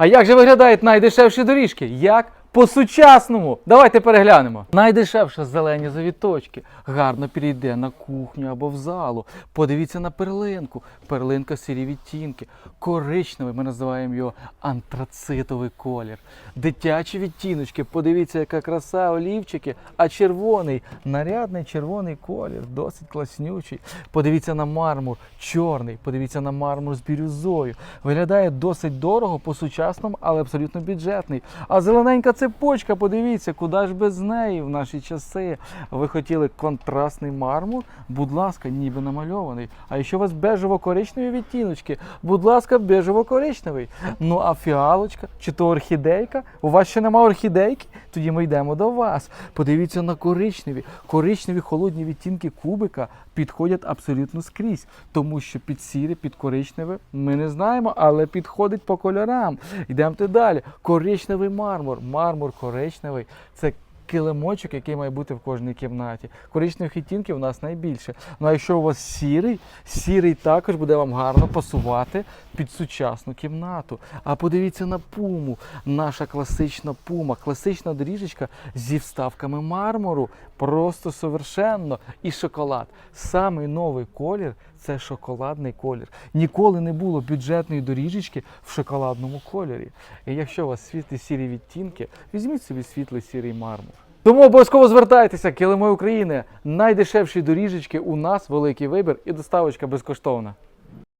А як же виглядають найдешевші доріжки? Як? По-сучасному. Давайте переглянемо. Найдешевше зелені завіточки. Гарно підійде на кухню або в залу. Подивіться на перлинку. Перлинка сірі відтінки. Коричневий, ми називаємо його антрацитовий колір. Дитячі відтіночки. Подивіться, яка краса, олівчики. А червоний, нарядний червоний колір, досить класнючий. Подивіться на мармур, чорний. Подивіться на мармур з бірюзою. Виглядає досить дорого, по-сучасному, але абсолютно бюджетний. А зелененька цепочка, подивіться, куди ж без неї в наші часи. Ви хотіли контрастний мармур? Будь ласка, ніби намальований. А якщо у вас бежево-коричневі відтіночки, будь ласка, бежево-коричневий. Ну а фіалочка чи то орхідейка? У вас ще нема орхідейки? Тоді ми йдемо до вас. Подивіться на коричневі. Коричневі холодні відтінки кубика підходять абсолютно скрізь, тому що під сіре, під коричневе ми не знаємо, але підходить по кольорам. Йдемте далі. Коричневий мармур. Мармур коричневий. Це килимочок, який має бути в кожній кімнаті. Коричневих відтінків у нас найбільше. Ну а якщо у вас сірий, сірий також буде вам гарно пасувати під сучасну кімнату. А подивіться на пуму. Наша класична пума, класична доріжечка зі вставками мармуру. Просто совершенно. І шоколад. Самий новий колір це шоколадний колір. Ніколи не було бюджетної доріжечки в шоколадному кольорі. І якщо у вас світлі сірі відтінки, візьміть собі світлий сірий мармур. Тому обов'язково звертайтеся, килими України. Найдешевші доріжечки у нас великий вибір і доставочка безкоштовна.